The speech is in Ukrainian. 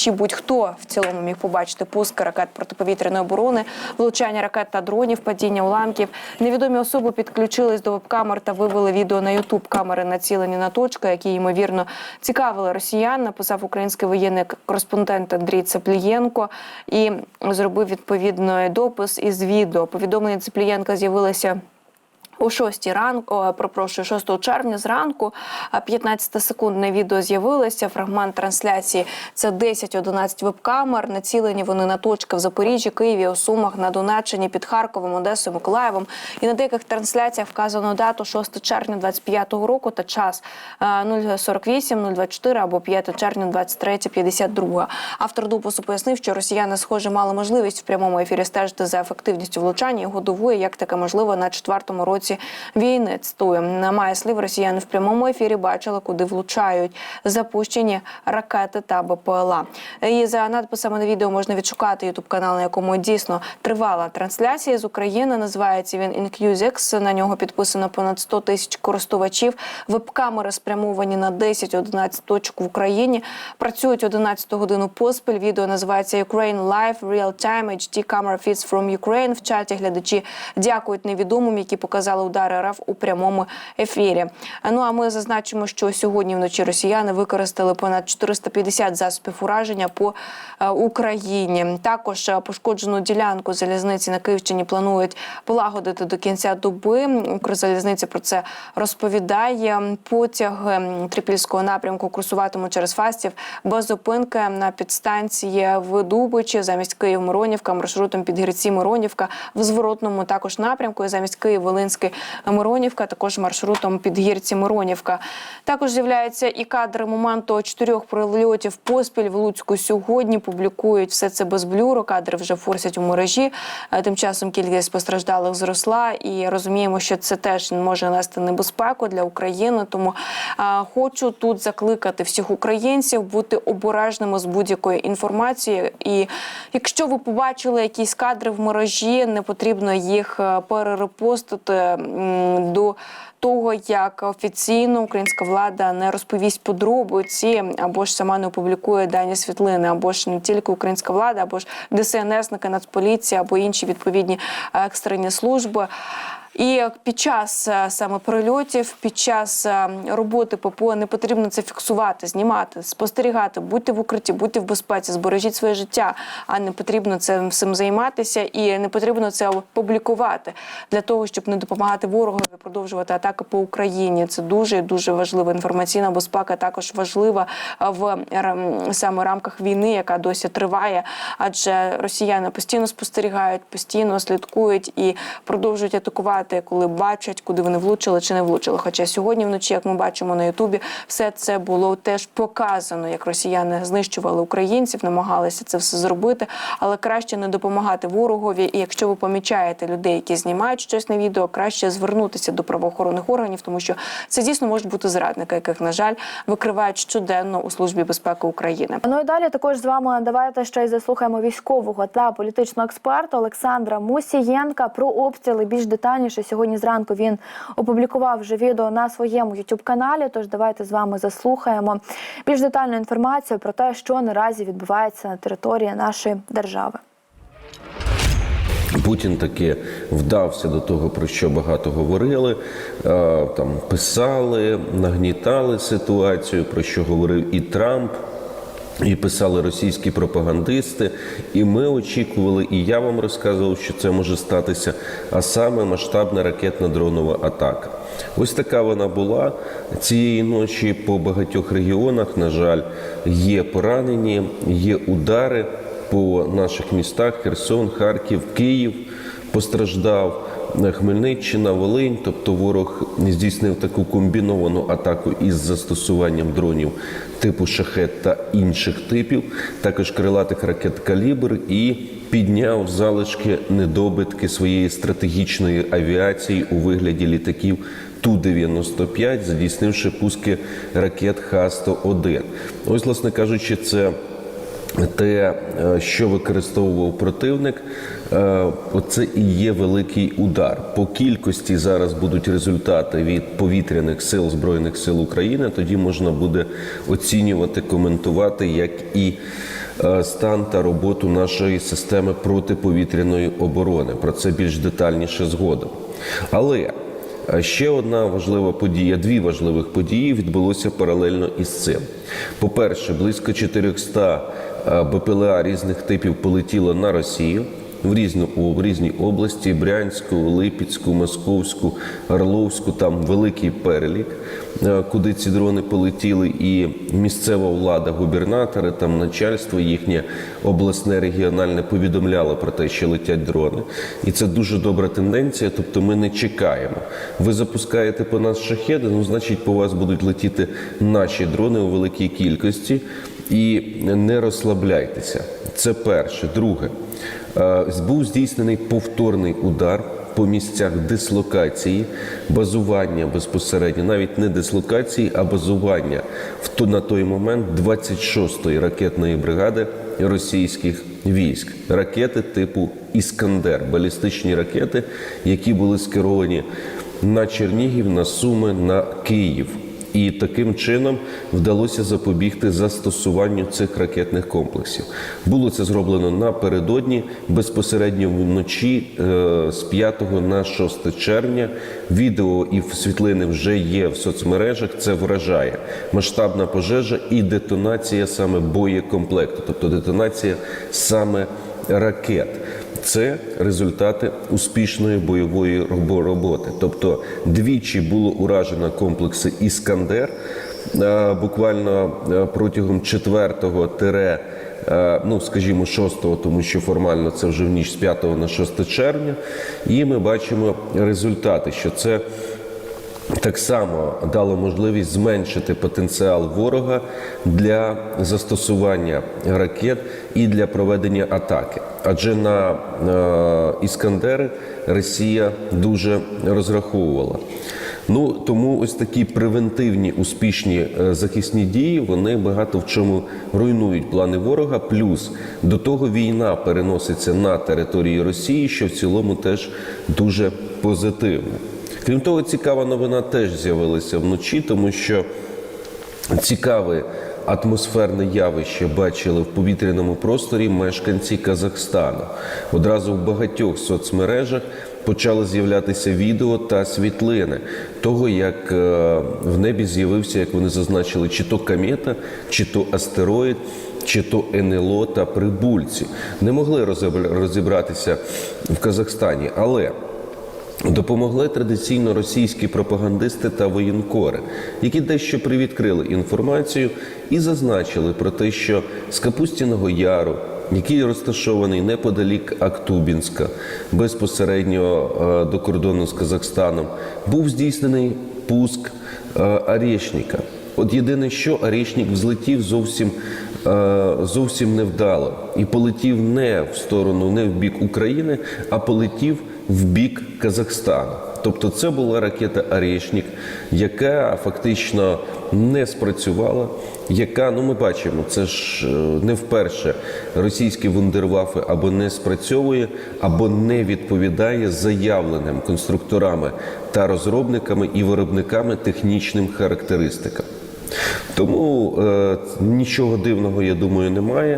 Чи будь-хто в цілому міг побачити пуск ракет протиповітряної оборони, влучання ракет та дронів, падіння уламків. Невідомі особи підключились до веб-камер та вивели відео на Ютуб. Камери націлені на точки, які ймовірно цікавили росіян. Написав український воєнний кореспондент Андрій Цеплієнко і зробив відповідний допис із відео. Повідомлення Цеплієнка з'явилося. О 6 ранку, о, пропрошую, 6 червня зранку, 15 секундне відео з'явилося. Фрагмент трансляції це 10-11 веб-камер. Націлені вони на точки в Запоріжжі, Києві, у Сумах, на Донеччині, під Харковом, Одесою, Миколаєвом. І на деяких трансляціях вказано дату 6 червня 25 року та час е, 048, 024 або 5 червня 23, 52. Автор допису пояснив, що росіяни, схоже, мали можливість в прямому ефірі стежити за ефективністю влучання. Його дивує, як таке можливо на четвертому році війни. Цитую, має слів росіяни в прямому ефірі бачили, куди влучають запущені ракети та БПЛА. І за надписами на відео можна відшукати ютуб канал, на якому дійсно тривала трансляція з України. Називається він Inclusix. На нього підписано понад 100 тисяч користувачів. Веб-камери спрямовані на 10-11 точок в Україні. Працюють 11 годину поспіль. Відео називається Ukraine Live Real Time HD Camera Feeds from Ukraine. В чаті глядачі дякують невідомим, які показали удари РФ у прямому ефірі. Ну а ми зазначимо, що сьогодні вночі росіяни використали понад 450 засобів ураження по е, Україні. Також е, пошкоджену ділянку залізниці на Київщині планують полагодити до кінця доби. Укрзалізниця про це розповідає. Потяг ем, трипільського напрямку курсуватимуть через Фастів без зупинки на підстанції в Дубичі замість Київ Миронівка маршрутом під Гриці Миронівка в зворотному також напрямку і замість Київ Волинський Миронівка, також маршрутом під Гірці Миронівка. Також з'являються і кадри моменту чотирьох прильотів поспіль в Луцьку сьогодні. Публікують все це без блюру. Кадри вже форсять у мережі. Е, Тим часом кількість постраждалих зросла, і розуміємо, що це теж може нести небезпеку для України. Тому а, хочу тут закликати всіх українців бути обережними з будь-якої інформації. І якщо ви побачили якісь кадри в мережі, не потрібно їх е, перерепостити до того, як офіційно українська влада не розповість подробиці, або ж сама не опублікує дані світлини, або ж не тільки українська влада, або ж ДСНСники, Нацполіція, або інші відповідні е, екстрені служби. І під час е, саме прильотів, під час е, роботи ППО не потрібно це фіксувати, знімати, спостерігати, будьте в укритті, будьте в безпеці, збережіть своє життя, а не потрібно цим всім займатися і не потрібно це публікувати для того, щоб не допомагати ворогу і продовжувати атаки по Україні. Це дуже дуже важлива інформаційна безпека. Також важлива е, в саме рамках війни, яка досі триває, адже росіяни постійно спостерігають, постійно слідкують і продовжують атакувати, коли бачать, куди вони влучили чи не влучили. Хоча сьогодні вночі, як ми бачимо на Ютубі, все це було теж показано, як росіяни знищували українців, намагалися це все зробити, але краще не допомагати ворогові. І якщо ви помічаєте людей, які знімають щось на відео, краще звернутися до правоохоронних органів, тому що це дійсно можуть бути зрадники, яких на жаль викривають щоденно у службі безпеки України. Ну і далі також з вами давайте ще й заслухаємо військового та політичного експерта Олександра Мусієнка про обстріли більш детальніше. Сьогодні зранку він опублікував вже відео на своєму youtube каналі. Тож давайте з вами заслухаємо більш детальну інформацію про те, що наразі відбувається на території нашої держави. Путін таки вдався до того, про що багато говорили, е, там писали, нагнітали ситуацію, про що говорив і Трамп. І писали російські пропагандисти, і ми очікували, і я вам розказував, що це може статися, а саме масштабна ракетна дронова атака. Ось така вона була цієї ночі по багатьох регіонах. На жаль, є поранені, є удари по наших містах: Херсон, Харків, Київ постраждав. Хмельниччина, Волинь, тобто ворог здійснив таку комбіновану атаку із застосуванням дронів типу шахет та інших типів, також крилатих ракет калібр і підняв залишки недобитки своєї стратегічної авіації у вигляді літаків Ту-95, здійснивши пуски ракет Х-101. Ось, власне кажучи, це те, е, що використовував противник, е, оце і є великий удар. По кількості зараз будуть результати від повітряних сил Збройних сил України. Тоді можна буде оцінювати, коментувати, як і е, стан та роботу нашої системи протиповітряної оборони. Про це більш детальніше згодом. Але е, ще одна важлива подія, дві важливих події відбулося паралельно із цим. По-перше, близько 400 е, БПЛА різних типів полетіло на Росію в різну в різні області: Брянську, Липецьку, Московську, Орловську. Там великий перелік, е, куди ці дрони полетіли, і місцева влада, губернатори, там начальство їхнє обласне регіональне повідомляло про те, що летять дрони. І це дуже добра тенденція. Тобто, ми не чекаємо. Ви запускаєте по нас шахеди, ну значить, по вас будуть летіти наші дрони у великій кількості. І не розслабляйтеся. Це перше. Друге, Е, був здійснений повторний удар по місцях дислокації, базування безпосередньо, навіть не дислокації, а базування в то на той момент 26-ї ракетної бригади російських військ. Ракети типу Іскандер, балістичні ракети, які були скеровані на Чернігів, на Суми, на Київ. І таким чином вдалося запобігти застосуванню цих ракетних комплексів. Було це зроблено напередодні, безпосередньо вночі е, з 5 на 6 червня. Відео і світлини вже є в соцмережах. Це вражає масштабна пожежа і детонація саме боєкомплекту, тобто детонація саме ракет. Це результати успішної бойової роботи. Тобто двічі було уражено комплекси Іскандер е, буквально е, протягом 4-го тире. е, Ну, скажімо, 6-го, тому що формально це вже в ніч з 5 на 6 червня. І ми бачимо результати, що це так само дало можливість зменшити потенціал ворога для застосування ракет і для проведення атаки. Адже на е, Іскандери Росія дуже розраховувала. Ну тому ось такі превентивні успішні е, захисні дії вони багато в чому руйнують плани ворога. Плюс до того війна переноситься на території Росії, що в цілому теж дуже позитивно. Крім того, цікава новина теж з'явилася вночі, тому що цікаве атмосферне явище бачили в повітряному просторі мешканці Казахстану. Одразу в багатьох соцмережах почали з'являтися відео та світлини того, як е, в небі з'явився, як вони зазначили, чи то комета, чи то астероїд. Чи то НЛО та прибульці не могли розібра- розібратися в Казахстані, але Допомогли традиційно російські пропагандисти та воєнкори, які дещо привідкрили інформацію і зазначили про те, що з Капустіного Яру, який розташований неподалік Актубінська, безпосередньо е, до кордону з Казахстаном, був здійснений пуск е, Арєшніка. От єдине, що Арішнік взлетів зовсім, е, зовсім невдало і полетів не в сторону, не в бік України, а полетів в бік Казахстану. Тобто це була ракета Арішнік, яка фактично не спрацювала. Яка, ну ми бачимо, це ж е, не вперше російські вундервафи або не спрацьовує, або не відповідає заявленим конструкторами та розробниками і виробниками технічним характеристикам. Тому е, нічого дивного, я думаю, немає.